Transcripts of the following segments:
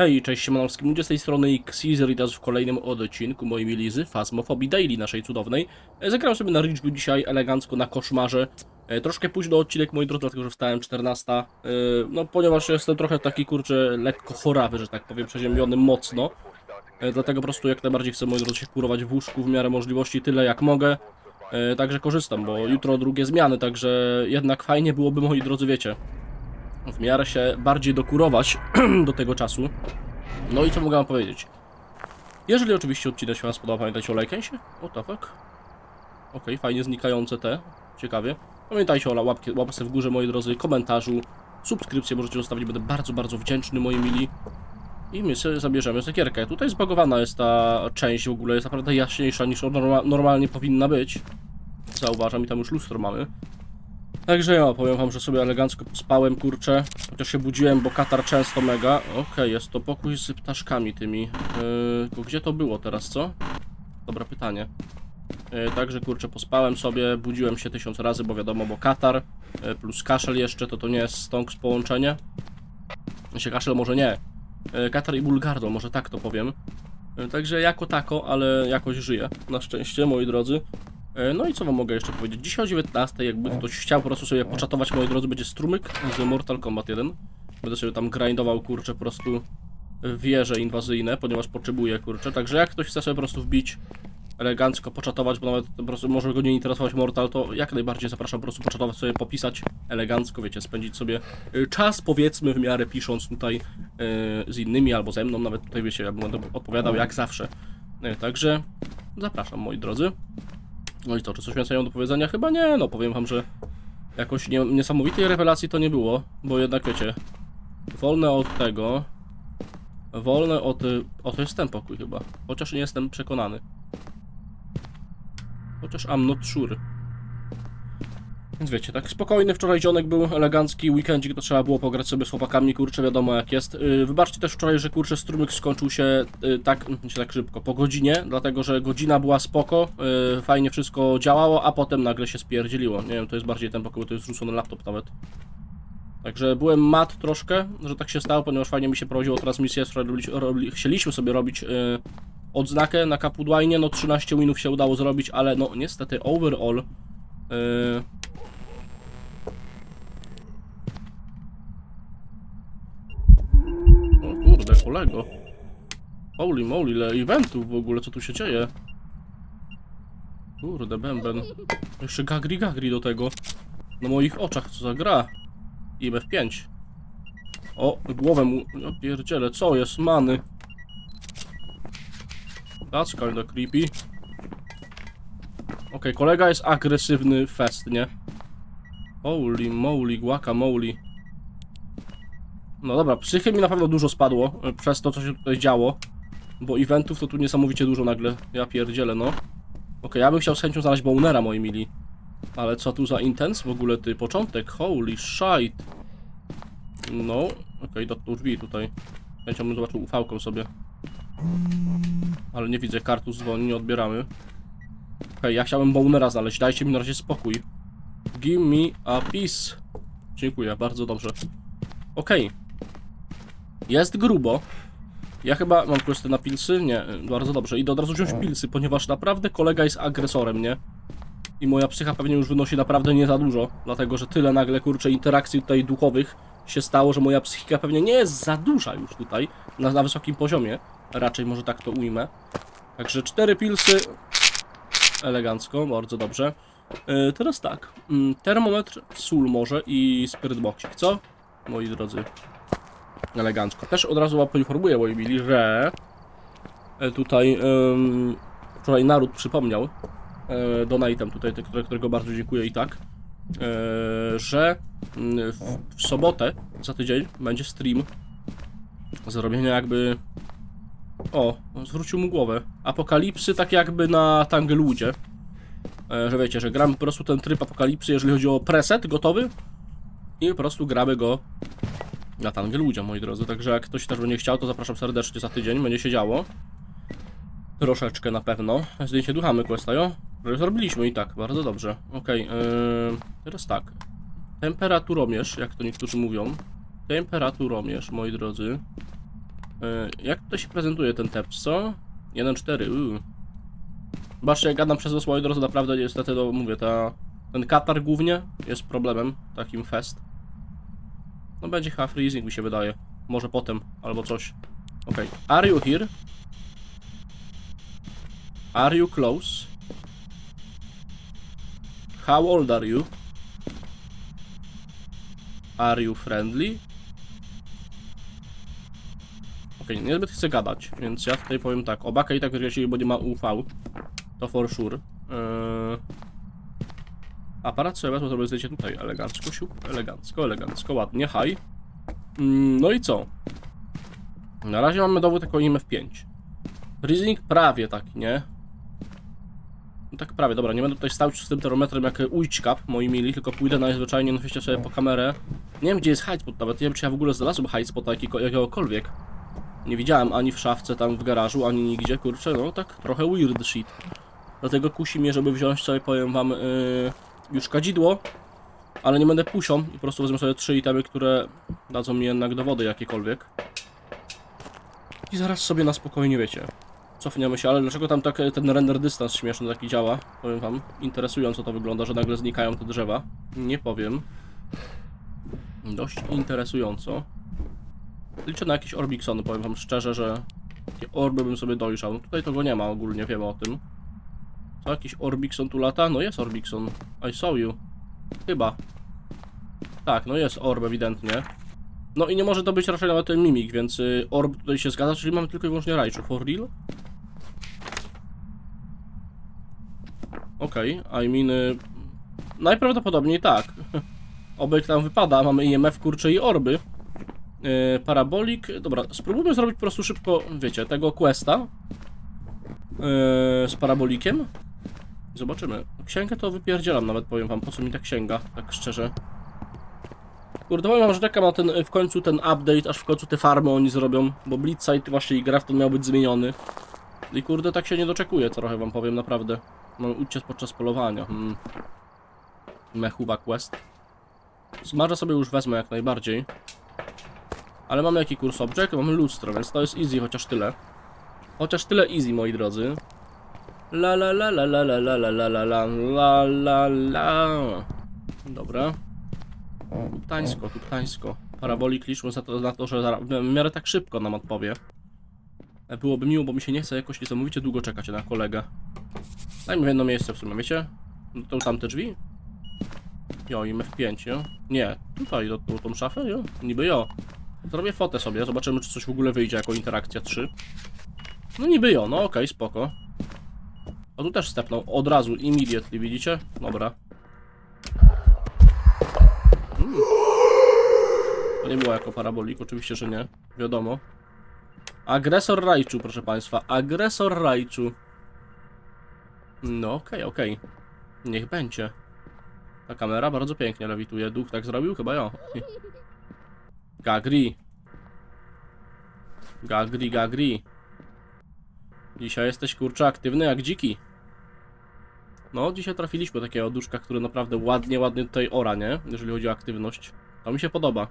Hej, cześć siemanowskim ludzie z tej strony Xezer i teraz w kolejnym odcinku mojej milizy Phasmophobia Daily, naszej cudownej. E, Zagrałem sobie na Ridge'u dzisiaj elegancko na koszmarze. E, Troszkę późno odcinek, moi drodzy, dlatego że wstałem 14. E, No, ponieważ jestem trochę taki, kurczę, lekko chorawy, że tak powiem, przeziębiony mocno. Dlatego po prostu jak najbardziej chcę, moi drodzy, się kurować w łóżku w miarę możliwości, tyle jak mogę. Także korzystam, bo jutro drugie zmiany, także jednak fajnie byłoby, moi drodzy, wiecie, w miarę się bardziej dokurować do tego czasu. No i co mogę wam powiedzieć? Jeżeli oczywiście odcinek się wam spodoba, pamiętajcie o lajkensie. O tak, tak. Okej, fajnie znikające te. Ciekawie. Pamiętajcie o łapkie, łapce w górze, moi drodzy, komentarzu, subskrypcję możecie zostawić, będę bardzo, bardzo wdzięczny, moi mili. I my sobie zabierzemy sekierkę. Tutaj zbagowana jest ta część w ogóle, jest naprawdę jaśniejsza niż norma normalnie powinna być. Zauważam i tam już lustro mamy. Także ja powiem wam, że sobie elegancko spałem, kurczę. Chociaż się budziłem, bo katar często mega. Okej, jest to pokój z ptaszkami tymi. Yy, gdzie to było teraz, co? Dobre pytanie. Yy, także kurczę, pospałem sobie, budziłem się tysiąc razy, bo wiadomo, bo katar yy, plus kaszel jeszcze, to to nie jest stonks połączenie. Się kaszel może nie. Yy, katar i bulgardo, może tak to powiem. Yy, także jako tako, ale jakoś żyję. Na szczęście, moi drodzy. E, No i co wam mogę jeszcze powiedzieć? Dzisiaj o 19, jakby ktoś chciał po prostu sobie poczatować, moi drodzy, będzie strumyk z Mortal Kombat 1. Będę sobie tam grindował, kurczę, po prostu wieże inwazyjne, ponieważ potrzebuję, kurczę. Także jak ktoś chce sobie po prostu wbić elegancko, poczatować, bo nawet po prostu może go nie interesować Mortal, to jak najbardziej zapraszam po prostu poczatować sobie, popisać elegancko, wiecie, spędzić sobie y, czas, powiedzmy, w miarę pisząc tutaj y, z innymi albo ze mną, nawet tutaj, wiecie, ja będę odpowiadał jak zawsze. Także zapraszam, moi drodzy. No i co, czy coś więcej mam do powiedzenia? Chyba nie, no powiem wam, że jakoś nie, niesamowitej rewelacji to nie było, bo jednak wiecie, wolne od tego, wolne od, o to jest ten pokój chyba, chociaż nie jestem przekonany. Chociaż I'm not sure. Więc wiecie, tak spokojny wczoraj dzionek był, elegancki, weekendzik to trzeba było pograć sobie z chłopakami, kurczę, wiadomo jak jest. Yy, wybaczcie też wczoraj, że kurczę strumyk skończył się yy, tak, znaczy tak szybko, po godzinie, dlatego że godzina była spoko, yy, fajnie wszystko działało, a potem nagle się spierdzieliło. Nie wiem, to jest bardziej ten pokój, to jest zrzucony laptop nawet. Także byłem mat troszkę, że tak się stało, ponieważ fajnie mi się prowadziło transmisję, robili, chcieliśmy sobie robić yy, odznakę na Capudłajnie, no 13 winów się udało zrobić, ale no niestety overall O kurde, kolego. Holy moly, ile eventów w ogóle, co tu się dzieje? Kurde, bęben. Jeszcze gagri gagri do tego. Na moich oczach, co za gra. IMF 5. O, głowę mu... No pierdziele, co jest? Many. That's kinda creepy. Okej, kolega jest agresywny fest, nie? Holy moly, guacamole. No dobra, psychy mi na pewno dużo spadło e, przez to, co się tutaj działo. Bo eventów to tu niesamowicie dużo nagle. Ja pierdzielę, no. Okej, ja bym chciał z chęcią znaleźć Bonera, moi mili. Ale co tu za intens w ogóle, ty? Początek, holy shit. No, okej, do, do drzwi tutaj. Chęcią bym zobaczył ufałką sobie. Ale nie widzę, kartus dzwoni, nie odbieramy. Okej, ja chciałem Bonera znaleźć, dajcie mi na razie spokój. Give me a peace. Dziękuję, bardzo dobrze. Okej. Jest grubo. Ja chyba mam kwestię na pilsy? Nie, bardzo dobrze. Idę od razu wziąć pilsy, ponieważ naprawdę kolega jest agresorem, nie? I moja psycha pewnie już wynosi naprawdę nie za dużo, dlatego że tyle nagle, kurczę, interakcji tutaj duchowych się stało, że moja psychika pewnie nie jest za duża już tutaj, na, na wysokim poziomie. Raczej może tak to ujmę. Także cztery pilsy. Elegancko, bardzo dobrze. Yy, teraz tak. Mm, termometr, sól może i spirit boxik, co? moi drodzy. Elegancko. Też od razu poinformuję, moi że e, tutaj um, wczoraj naród przypomniał e, donatem tutaj, którego bardzo dziękuję i tak, e, że mm, w, w sobotę za tydzień będzie stream zrobienia jakby o, zwrócił mu głowę. Apokalipsy tak jakby na Tangleludzie. E, że wiecie, że gramy po prostu ten tryb apokalipsy, jeżeli chodzi o preset gotowy, i po prostu gramy go na tangę ludziom, moi drodzy. Także jak ktoś też będzie chciał, to zapraszam serdecznie za tydzień, będzie się działo. Troszeczkę na pewno. Zdjęcie ducha my questają. Że zrobiliśmy i tak, bardzo dobrze. Okej, yy, teraz tak. Temperaturomierz, jak to niektórzy mówią. Temperaturomierz, moi drodzy. E, jak to się prezentuje ten tep, co? 1.4, uuu. Zobaczcie, jak gadam przez was, moi drodzy, naprawdę niestety, no mówię, ta, ten katar głównie jest problemem, takim fest. No będzie chyba freezing mi się wydaje. Może potem, albo coś. Okej. Are you here? Are you close? How old are you? Are you friendly? Okej, niezbyt chcę gadać, więc ja tutaj powiem tak. Obaka i tak wyrzucili, bo nie ma UV. To for sure. Eee... Aparat zrobię zdjęcie tutaj. Elegancko, siup, elegancko, elegancko, ładnie, haj. Mm, no i co? Na razie mamy dowód jako IMF5. Freezing prawie taki, nie? No tak prawie, dobra, nie będę tutaj stał z tym termometrem jak ujczkap, moi mili, tylko pójdę najzwyczajniej, no sobie po kamerę. Nie wiem, gdzie jest hidespot nawet, nie wiem, czy ja w ogóle znalazłem hidespota jakiego, jakiegokolwiek. Nie widziałem ani w szafce tam w garażu, ani nigdzie, kurczę, no tak trochę weird shit. Dlatego kusi mnie, żeby wziąć sobie, powiem wam, yy, już kadzidło, ale nie będę pusią i po prostu wezmę sobie trzy itemy, które dadzą mi jednak dowody jakiekolwiek. I zaraz sobie na spokojnie, wiecie, cofniemy się, ale dlaczego tam tak ten render dystans śmieszny taki działa? Powiem wam, interesująco to wygląda, że nagle znikają te drzewa. Nie powiem. Dość interesująco. Liczę na jakieś Orbiksony, powiem wam szczerze, że takie orby bym sobie dojrzał. Tutaj tego nie ma ogólnie, wiemy o tym. Co, jakiś Orbikson tu lata? No jest Orbikson. I saw you. Chyba. Tak, no jest orb ewidentnie. No i nie może to być raczej nawet ten mimik, więc y, orb tutaj się zgadza, czyli mamy tylko i wyłącznie Raichu. For real? Okej, I mean... Y, najprawdopodobniej tak. Obyk tam wypada, mamy IMF, kurcze i orby. Yy, parabolik. Dobra, spróbujmy zrobić po prostu szybko, wiecie, tego questa. Yy, z parabolikiem. Zobaczymy. Księgę to wypierdzielam nawet, powiem wam, po co mi ta księga, tak szczerze. Kurde, powiem wam, że czekam na ten, w końcu ten update, aż w końcu te farmy oni zrobią, bo Blitzside właśnie i Grafton miał być zmieniony. I kurde, tak się nie doczekuję, trochę wam powiem, naprawdę. Mam uciec podczas polowania. Hmm. Mechuwa quest. Smażę sobie już wezmę jak najbardziej. Ale mamy jaki kurs object? Mamy lustro, więc to jest easy, chociaż tyle. Chociaż tyle easy, moi drodzy. La la la la la la la la la la la la la la Dobra. Tuptańsko, tuptańsko. Parabolik liczmy za to, na to, że w miarę tak szybko nam odpowie. E, Byłoby miło, bo mi się nie chce jakoś niesamowicie długo czekać na kolegę. Dajmy w jedno miejsce w sumie, wiecie? No To tamte drzwi? Jo, i F5, jo? Nie, tutaj, do, do tą szafę, jo? Niby jo. Zrobię fotę sobie, zobaczymy czy coś w ogóle wyjdzie jako interakcja 3. No niby jo, no okej, spoko. O tu też stepnął, od razu, immediately, widzicie? Dobra. To nie było jako parabolik, oczywiście, że nie. Wiadomo. Agresor Raichu, proszę państwa. Agresor Raichu. No okej, okej. Niech będzie. Ta kamera bardzo pięknie lewituje. Duch tak zrobił? Chyba ja. Gagri. Gagri, Gagri. Dzisiaj jesteś kurczę aktywny jak dziki. No, dzisiaj trafiliśmy takiego duszka, który naprawdę ładnie, ładnie tutaj ora, nie? Jeżeli chodzi o aktywność. To mi się podoba.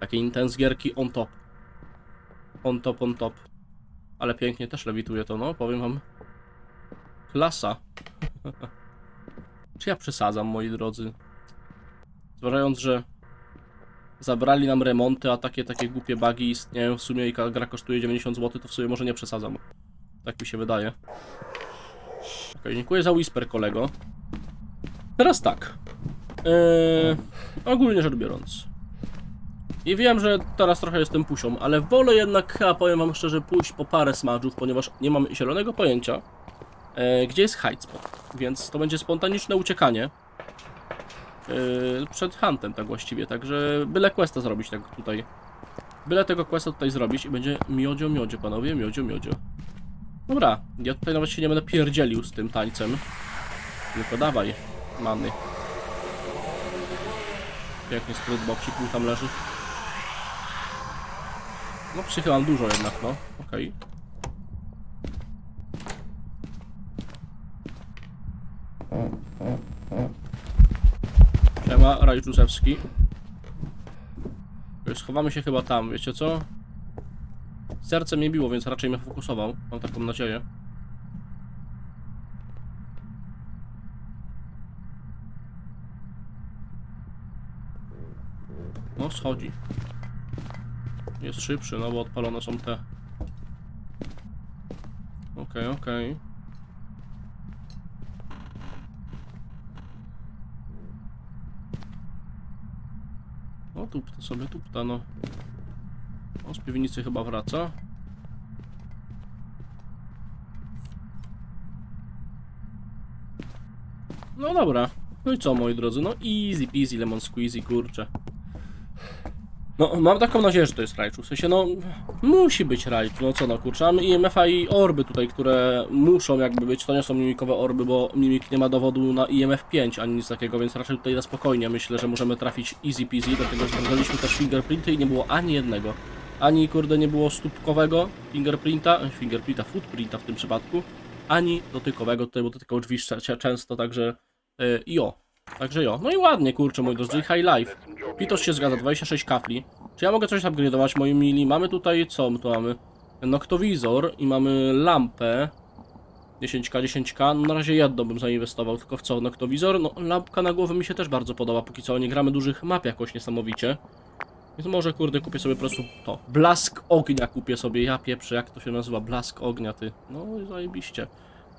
Takie intens gierki on top. On top, on top. Ale pięknie też lewituje to, no, powiem wam. Klasa. Czy ja przesadzam, moi drodzy? Zważając, że zabrali nam remonty, a takie takie głupie bugi istnieją w sumie i gra kosztuje 90 zł, to w sumie może nie przesadzam. Tak mi się wydaje. Okej, dziękuję za whisper, kolego. Teraz tak. Eee, ogólnie rzecz biorąc. I wiem, że teraz trochę jestem pusią, ale wolę jednak, chyba powiem wam szczerze, pójść po parę smadżów, ponieważ nie mam zielonego pojęcia, e, gdzie jest hidespot. Więc to będzie spontaniczne uciekanie. Yy, przed huntem tak właściwie, także byle questa zrobić tak tutaj. Byle tego questa tutaj zrobić i będzie miodzio miodzio panowie, miodzio miodzio. Dobra, ja tutaj nawet się nie będę pierdzielił z tym tańcem. Tylko dawaj, mamy. Piękny spryt boksik mi tam leży. No przychylam dużo jednak, no. Okej. Siema, Rajczusewski. Schowamy się chyba tam, wiecie co? Serce mnie biło, więc raczej mnie fokusował. Mam taką nadzieję. No, schodzi. Jest szybszy, no bo odpalone są te. Okej, okej. O, tupta sobie, tupta, no. O, z piwnicy chyba wraca. No dobra. No i co, moi drodzy? No easy peasy, lemon squeezy, kurczę. No, mam taką nadzieję, że to jest Raichu. W sensie, no, musi być Raichu. No co no, kurczę, mamy IMF-a i orby tutaj, które muszą jakby być. To nie są mimikowe orby, bo mimik nie ma dowodu na IMF 5 ani nic takiego, więc raczej tutaj na spokojnie myślę, że możemy trafić easy peasy, dlatego że sprawdzaliśmy też fingerprinty i nie było ani jednego. Ani, kurde, nie było stópkowego fingerprinta, e, fingerprinta, footprinta w tym przypadku, ani dotykowego tutaj, bo dotykał drzwi często, także yy, jo. Także jo. No i ładnie, kurczę, moi drodzy, high life. Pitosz się zgadza, 26 kafli. Czy ja mogę coś upgrade'ować, moi mili? Mamy tutaj, co my tu mamy? Noktowizor i mamy lampę. 10k, 10k. No na razie jedno bym zainwestował, tylko w co? Noktowizor? No lampka na głowę mi się też bardzo podoba, póki co nie gramy dużych map jakoś niesamowicie. Więc może, kurde, kupię sobie po prostu to. Blask ognia kupię sobie, ja pieprzę, jak to się nazywa? Blask ognia, ty. No i zajebiście.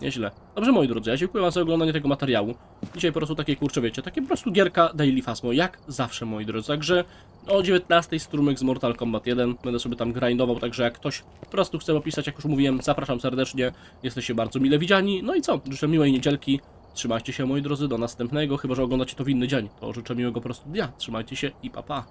Nieźle. Dobrze, moi drodzy, ja dziękuję wam za oglądanie tego materiału. Dzisiaj po prostu takie, kurcze, wiecie, takie po prostu gierka Daily Fasmo, jak zawsze, moi drodzy. Także o 19 strumyk z Mortal Kombat 1, będę sobie tam grindował, także jak ktoś po prostu chce opisać, jak już mówiłem, zapraszam serdecznie, jesteście bardzo mile widziani. No i co, życzę miłej niedzielki, trzymajcie się, moi drodzy, do następnego, chyba, że oglądacie to w inny dzień, to życzę miłego po prostu dnia, trzymajcie się i pa pa.